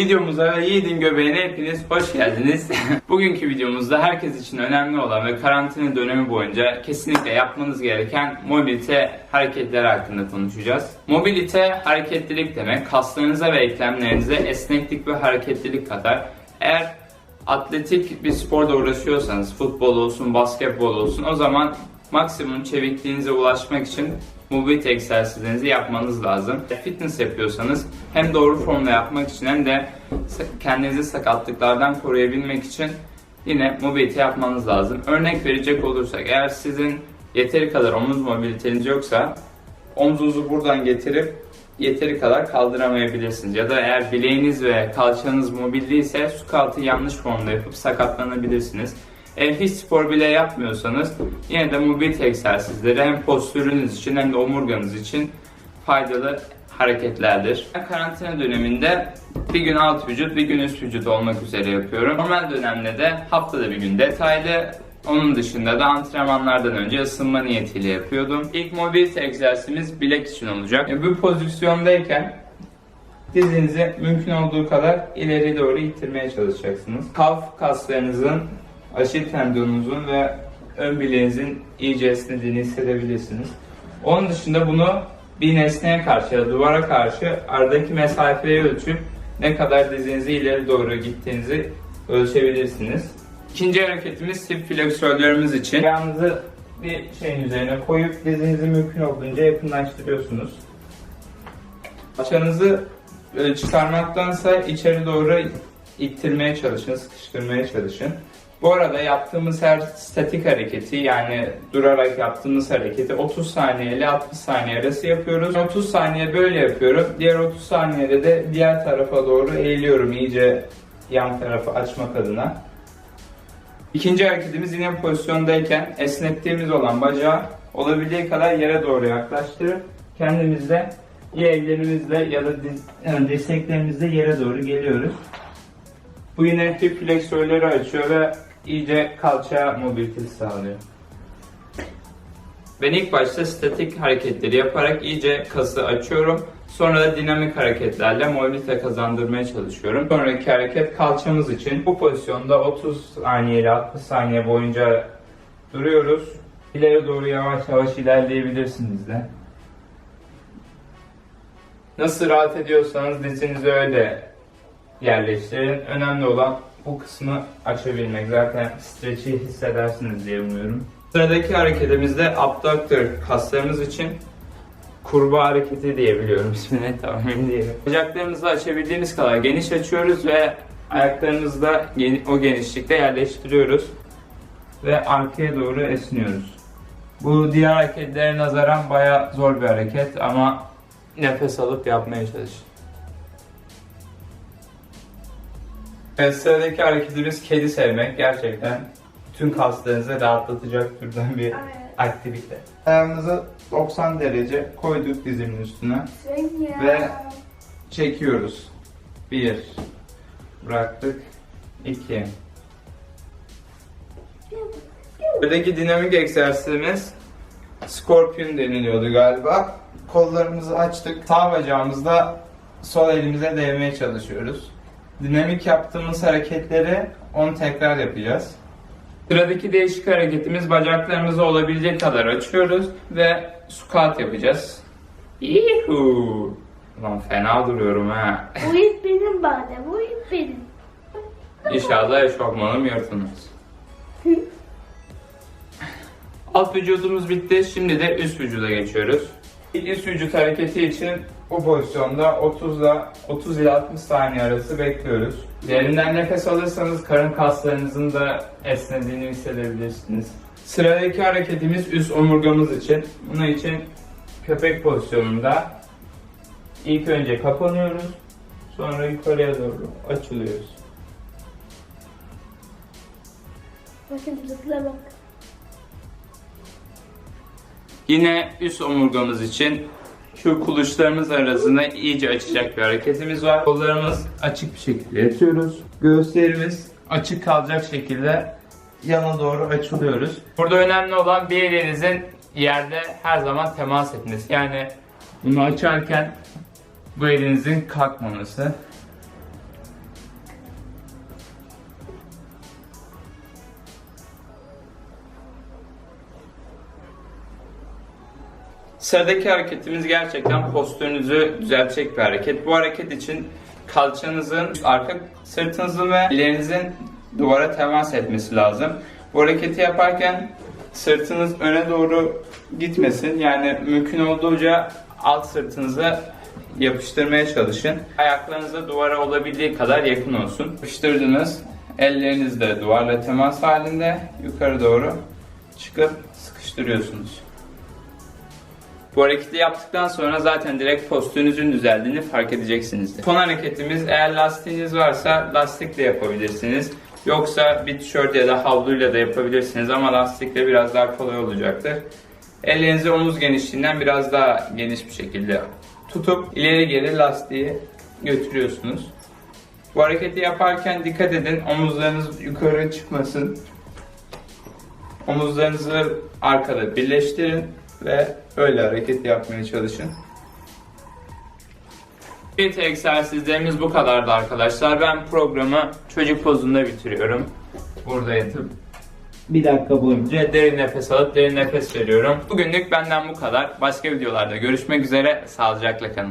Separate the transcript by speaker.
Speaker 1: Videomuza ve Yiğit'in göbeğine hepiniz hoş geldiniz. Bugünkü videomuzda herkes için önemli olan ve karantina dönemi boyunca kesinlikle yapmanız gereken mobilite hareketleri hakkında konuşacağız. Mobilite hareketlilik demek, kaslarınıza ve eklemlerinize esneklik ve hareketlilik katar. Eğer atletik bir sporda uğraşıyorsanız, futbol olsun, basketbol olsun o zaman maksimum çevikliğinize ulaşmak için mobilite egzersizlerinizi yapmanız lazım. Fitness yapıyorsanız hem doğru formda yapmak için hem de kendinizi sakatlıklardan koruyabilmek için yine mobilite yapmanız lazım. Örnek verecek olursak eğer sizin yeteri kadar omuz mobiliteniz yoksa omzunuzu buradan getirip yeteri kadar kaldıramayabilirsiniz. Ya da eğer bileğiniz ve kalçanız mobil değilse squat'ı yanlış formda yapıp sakatlanabilirsiniz. Eğer hiç spor bile yapmıyorsanız yine de mobilite egzersizleri hem postürünüz için hem de omurganız için faydalı hareketlerdir. Karantina döneminde bir gün alt vücut, bir gün üst vücut olmak üzere yapıyorum. Normal dönemde de haftada bir gün detaylı, onun dışında da antrenmanlardan önce ısınma niyetiyle yapıyordum. İlk mobilite egzersizimiz bilek için olacak. E, Bu pozisyondayken dizinizi mümkün olduğu kadar ileri doğru ittirmeye çalışacaksınız. Kalf kaslarınızın, aşil tendonunuzun ve ön bileğinizin iyice esnediğini hissedebilirsiniz. Onun dışında bunu bir nesneye karşı ya duvara karşı aradaki mesafeyi ölçüp ne kadar dizinizi ileri doğru gittiğinizi ölçebilirsiniz. İkinci hareketimiz hip fleksörlerimiz için. Ayağınızı bir şeyin üzerine koyup dizinizi mümkün olduğunca yakınlaştırıyorsunuz. Paçanızı böyle çıkarmaktansa içeri doğru ittirmeye çalışın, sıkıştırmaya çalışın. Bu arada yaptığımız her statik hareketi yani durarak yaptığımız hareketi 30 saniye ile 60 saniye arası yapıyoruz. 30 saniye böyle yapıyorum. Diğer 30 saniyede de diğer tarafa doğru eğiliyorum iyice yan tarafı açmak adına. İkinci hareketimiz yine pozisyondayken esnettiğimiz olan bacağı olabildiği kadar yere doğru yaklaştırıp kendimizle ya ellerimizle ya da diz, dirseklerimizle yere doğru geliyoruz. Bu yine hip fleksörleri açıyor ve iyice kalça mobilitesi sağlıyor. Ben ilk başta statik hareketleri yaparak iyice kası açıyorum. Sonra da dinamik hareketlerle mobilite kazandırmaya çalışıyorum. Sonraki hareket kalçamız için. Bu pozisyonda 30 saniye ile 60 saniye boyunca duruyoruz. İleri doğru yavaş yavaş ilerleyebilirsiniz de. Nasıl rahat ediyorsanız dizinizi öyle yerleştirin. Önemli olan bu kısmı açabilmek. Zaten streçi hissedersiniz diye umuyorum. Sıradaki hareketimizde abductor kaslarımız için kurbağa hareketi diyebiliyorum ismini tamam değilim. Bacaklarımızı açabildiğimiz kadar geniş açıyoruz ve ayaklarımızı da o genişlikte yerleştiriyoruz ve arkaya doğru esniyoruz. Bu diğer hareketlere nazaran baya zor bir hareket ama nefes alıp yapmaya çalışın. Evet, sıradaki hareketimiz kedi sevmek. Gerçekten tüm kaslarınızı rahatlatacak türden bir aktivite. Ayağımızı 90 derece koyduk dizimin üstüne ve çekiyoruz. 1 bıraktık 2 Buradaki dinamik egzersizimiz Scorpion deniliyordu galiba. Kollarımızı açtık. Sağ bacağımızla sol elimize değmeye çalışıyoruz. Dinamik yaptığımız hareketleri 10 tekrar yapacağız. Sıradaki değişik hareketimiz bacaklarımızı olabilecek kadar açıyoruz ve squat yapacağız. Yuhuu. Lan fena duruyorum ha.
Speaker 2: Bu ip benim bade, bu ip benim.
Speaker 1: İnşallah eşofmanım yırtılmaz. Alt vücudumuz bitti. Şimdi de üst vücuda geçiyoruz. İlk üst vücut hareketi için bu pozisyonda 30 ile 30 ile 60 saniye arası bekliyoruz. Derinden nefes alırsanız karın kaslarınızın da esnediğini hissedebilirsiniz. Sıradaki hareketimiz üst omurgamız için. Bunun için köpek pozisyonunda ilk önce kapanıyoruz. Sonra yukarıya doğru açılıyoruz.
Speaker 2: Bakın zıpla bak.
Speaker 1: Yine üst omurgamız için şu kuluşlarımız arasında iyice açacak bir hareketimiz var. Kollarımız açık bir şekilde yatıyoruz. Göğüslerimiz açık kalacak şekilde yana doğru açılıyoruz. Burada önemli olan bir elinizin yerde her zaman temas etmesi. Yani bunu açarken bu elinizin kalkmaması. Sıradaki hareketimiz gerçekten postürünüzü düzeltecek bir hareket. Bu hareket için kalçanızın arka sırtınızın ve ellerinizin duvara temas etmesi lazım. Bu hareketi yaparken sırtınız öne doğru gitmesin. Yani mümkün olduğunca alt sırtınıza yapıştırmaya çalışın. Ayaklarınız da duvara olabildiği kadar yakın olsun. Yapıştırdınız. Elleriniz de duvarla temas halinde yukarı doğru çıkıp sıkıştırıyorsunuz. Bu hareketi yaptıktan sonra zaten direkt postürünüzün düzeldiğini fark edeceksiniz. Son hareketimiz eğer lastiğiniz varsa lastikle yapabilirsiniz. Yoksa bir tişört ya da havluyla da yapabilirsiniz ama lastikle biraz daha kolay olacaktır. Ellerinizi omuz genişliğinden biraz daha geniş bir şekilde tutup ileri geri lastiği götürüyorsunuz. Bu hareketi yaparken dikkat edin omuzlarınız yukarı çıkmasın. Omuzlarınızı arkada birleştirin ve öyle hareket yapmaya çalışın. Evet egzersizlerimiz bu kadardı arkadaşlar. Ben programı çocuk pozunda bitiriyorum. Burada yatıp bir dakika boyunca derin nefes alıp derin nefes veriyorum. Bugünlük benden bu kadar. Başka videolarda görüşmek üzere. Sağlıcakla kalın.